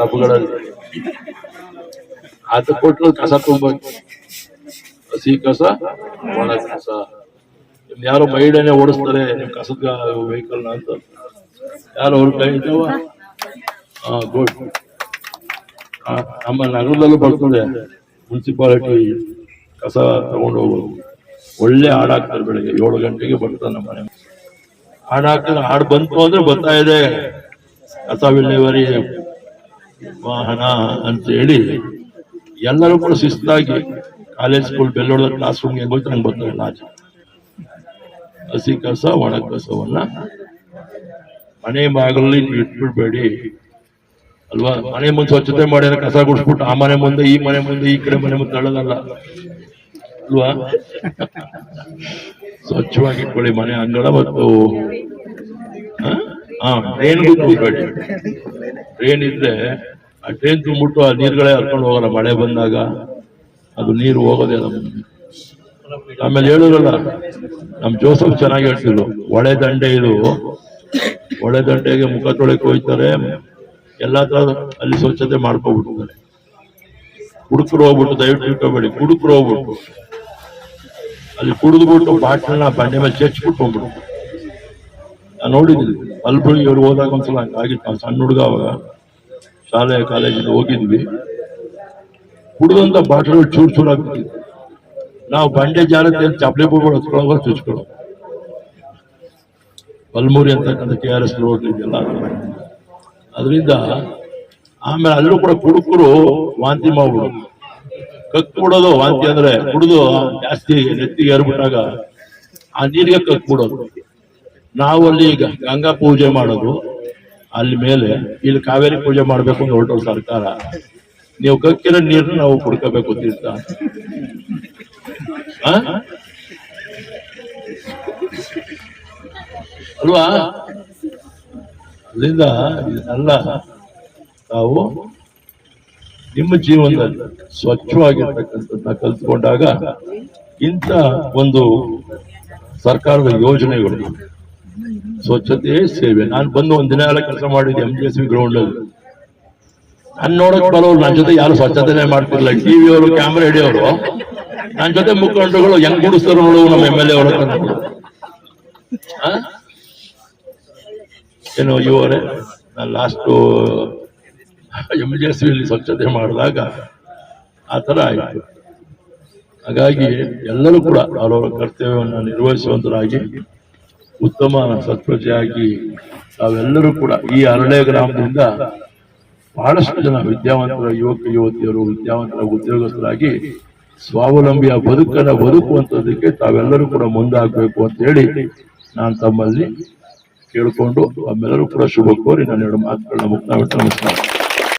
ಡಬ್ಬಗಳಲ್ಲಿ ಅದು ಕೊಟ್ಟರು ಕಸ ತುಂಬಬೇಕು ಹಸಿ ಕಸ, ಒಣ ಕಸ. ಯಾರೋ ಮಹಿಳೆನೆ ಓಡಿಸ್ತಾರೆ ನಿಮ್ ಕಸದ ವೆಹಿಕಲ್ ಅಂತ. ಯಾರು ಅವ್ರ ಕೈ ಇದ್ದಾವ ಹಾ ಗುಡ್. ನಮ್ಮ ನಗರದಲ್ಲೂ ಬರ್ತದೆ. ಮುನ್ಸಿಪಾಲಿಟಿ ಕಸ ತಗೊಂಡು ಹೋಗೋದು ಒಳ್ಳೆ ಹಾಕ್ತಾರೆ ಬೆಳಿಗ್ಗೆ, ಏಳು ಗಂಟೆಗೆ ಬರ್ತಾರೆ ನಮ್ಮ ಮನೆ. ಹಾಡ್ ಹಾಡು ಹಾಡ್ ಬಂತು ಅಂದ್ರೆ ಬರ್ತಾ ಇದೆ. ಕಸ ವಿಲೇವಾರಿ ವಾಹನ ಅಂತ ಹೇಳಿ ಎಲ್ಲರೂ ಕೂಡ ಶಿಸ್ತಾಗಿ ಕಾಲೇಜ್ ಸ್ಕೂಲ್ ಬೆಲ್ಲೋಡ ಕ್ಲಾಸ್ ರೂಮ್ಗೆ ಹೋಗಿ ನಂಗೆ ಬರ್ತಾರೆ ಆಚೆ ಹಸಿ ಕಸ ಒಣ ಕಸವನ್ನ ಮನೆ ಬಾಗಲಲ್ಲಿ ಇಟ್ಬಿಡ್ಬೇಡಿ. ಅಲ್ವಾ? ಮನೆ ಮುಂದೆ ಸ್ವಚ್ಛತೆ ಮಾಡಿ ಕಸ ಗುಡಿಸ್ಬಿಟ್ಟು ಆ ಮನೆ ಮುಂದೆ, ಈ ಮನೆ ಮುಂದೆ, ಈ ಕಡೆ ಮನೆ ಮುಂದೆ ತಳ್ಳೋದಲ್ಲ. ಅಲ್ವಾ? ಸ್ವಚ್ಛವಾಗಿ ಇಟ್ಕೊಳ್ಳಿ ಮನೆ ಅಂಗಳ ಮತ್ತು, ಹ? ಹಾ ಟ್ರೈನ್ ಕೂತ್ಬೇಡಿ ಟ್ರೈನ್ ಇದ್ರೆ ಆ ಟ್ರೈನ್ ತುಂಬಿಟ್ಟು ಆ ನೀರುಗಳೇ ಹರ್ಕೊಂಡು ಹೋಗಲ್ಲ. ಮಳೆ ಬಂದಾಗ ಅದು ನೀರು ಹೋಗೋದೇ ನಮ್ಮ ಆಮೇಲೆ ಹೇಳುದಲ್ಲ ನಮ್ ಜೋಸಫ್ ಚೆನ್ನಾಗಿ ಹೇಳ್ತಿದ್ರು, ಒಳೆ ದಂಡೆ ಇದು. ಒಳೆ ದಂಡೆಗೆ ಮುಖ ತೊಳೆಕ್ ಹೋಗ್ತಾರೆ ಎಲ್ಲಾ ತರ ಅಲ್ಲಿ ಸ್ವಚ್ಛತೆ ಮಾಡ್ಕೊಬಿಟ್ಟಿದ್ದಾರೆ. ಕುಡುಕರು ಹೋಗ್ಬಿಟ್ಟು, ದಯವಿಟ್ಟು ಇಟ್ಕೋಬೇಡಿ, ಕುಡುಕರು ಹೋಗ್ಬಿಟ್ಟು. ಅಲ್ಲಿ ಕುಡಿದ್ಬಿಟ್ಟು ಬಾಟ್ಲನ್ನ ಬಂಡೆ ಮೇಲೆ ಚೆಚ್ಬಿಟ್ಟು ಹೋಗ್ಬಿಟ್ಟು ನಾನು ನೋಡಿದ್ವಿ ಅಲ್ಬಳಿ ಇವ್ರು ಹೋದಾಗ ಒಂದ್ಸಲ ನಾವು ಸಣ್ಣ ಹುಡುಗ ಅವಾಗ ಶಾಲೆ ಕಾಲೇಜಿಗೆ ಹೋಗಿದ್ವಿ. ಕುಡಿದಂತ ಬಾಟಲ್ ಚೂರು ಚೂರು ಆಗ್ಬಿಟ್ಟಿದ್ವಿ. ನಾವು ಬಂಡೆ ಜಾರತ್ತೆ ಚಪ್ಪಲಿ ಬೂಗಳು ಹಚ್ಕೊಳ್ಳೋವಾಗ ಚುಚ್ಕೊಳ್ಳೋ ಬಲ್ಮೂರಿ ಅಂತಕ್ಕಂಥ ಕೆ ಆರ್ ಎಸ್ ರೋಡ್ ಅದರಿಂದ ಆಮೇಲೆ ಅಲ್ಲೂ ಕೂಡ ಕುಡುಕರು ವಾಂತಿ ಮಾಡ್ಬಿಡೋದು. ಕಕ್ ಬಿಡೋದು ವಾಂತಿ ಅಂದ್ರೆ ಕುಡಿದು ಜಾಸ್ತಿ ನೆತ್ತಿಗೆ ಏರ್ಬಿಟ್ಟಾಗ ಆ ನೀರಿಗೆ ಕಕ್ ಬಿಡೋದು. ನಾವು ಅಲ್ಲಿ ಈಗ ಗಂಗಾ ಪೂಜೆ ಮಾಡೋದು. ಅಲ್ಲಿ ಮೇಲೆ ಇಲ್ಲಿ ಕಾವೇರಿ ಪೂಜೆ ಮಾಡ್ಬೇಕು ಅಂತ ಹೊರಟು ಸರ್ಕಾರ. ನೀವು ಕಕ್ಕಿರೋ ನೀರನ್ನ ನಾವು ಕುಡ್ಕೋಬೇಕು ತೀರ್ಥ? ಅಲ್ವಾ? ಅಲ್ಲಿಂದ ಇದನ್ನೆಲ್ಲ ನಾವು ನಿಮ್ಮ ಜೀವನದಲ್ಲಿ ಸ್ವಚ್ಛವಾಗಿರ್ತಕ್ಕಂಥದ್ದನ್ನ ಕಲ್ತ್ಕೊಂಡಾಗ ಇಂಥ ಒಂದು ಸರ್ಕಾರದ ಯೋಜನೆಗಳು ಸ್ವಚ್ಛತೆ ಸೇವೆ. ನಾನು ಬಂದು ಒಂದ್ ದಿನ ಎಲ್ಲ ಕೆಲಸ ಮಾಡಿದ್ದೆ M G S V ground ಅಲ್ಲಿ. ನಾನು ನೋಡಕ್ ಬರೋರು ನನ್ನ ಜೊತೆ ಯಾರು ಸ್ವಚ್ಛತೆನೆ ಮಾಡ್ತಿರ್ಲಿಲ್ಲ. ಟಿವಿ ಅವರು ಕ್ಯಾಮ್ರಾ ಹಿಡಿಯೋರು. ನನ್ನ ಜೊತೆ ಮುಖಂಡರುಗಳು ಹೆಂಗ್ ಗುಡಿಸ್ತಾರ ನೋಡು ನಮ್ಮ ಎಂ ಎಲ್ ಎ ಅವರ ಏನು ಇವರೇ ನಾನು ಲಾಸ್ಟ್ ಎಂ ಜಿ ಎಸ್ ಸ್ವಚ್ಛತೆ ಮಾಡಿದಾಗ ಆ ಥರ ಆಯಿತು. ಹಾಗಾಗಿ ಎಲ್ಲರೂ ಕೂಡ ಅವರವರ ಕರ್ತವ್ಯವನ್ನು ನಿರ್ವಹಿಸುವಂತರಾಗಿ ಉತ್ತಮ ಸತ್ಪ್ರಜೆಯಾಗಿ ತಾವೆಲ್ಲರೂ ಕೂಡ ಈ ಅರಳೆ ಗ್ರಾಮದಿಂದ ಬಹಳಷ್ಟು ಜನ ವಿದ್ಯಾವಂತರ ಯುವಕ, ಯುವತಿಯರು, ವಿದ್ಯಾವಂತರ ಉದ್ಯೋಗಸ್ಥರಾಗಿ ಸ್ವಾವಲಂಬಿಯ ಬದುಕನ್ನ ಬದುಕುವಂಥದ್ದಕ್ಕೆ ತಾವೆಲ್ಲರೂ ಕೂಡ ಮುಂದಾಗಬೇಕು ಅಂತ ಹೇಳಿ ನಾನು ತಮ್ಮಲ್ಲಿ ಕೇಳಿಕೊಂಡು, ತಮ್ಮೆಲ್ಲರೂ ಕೂಡ ಶುಭ ಕೋರಿ ನಾನು ಎರಡು ಮಾತುಗಳನ್ನ ಮುಕ್ತಾಯ ನಮಸ್ಕಾರ.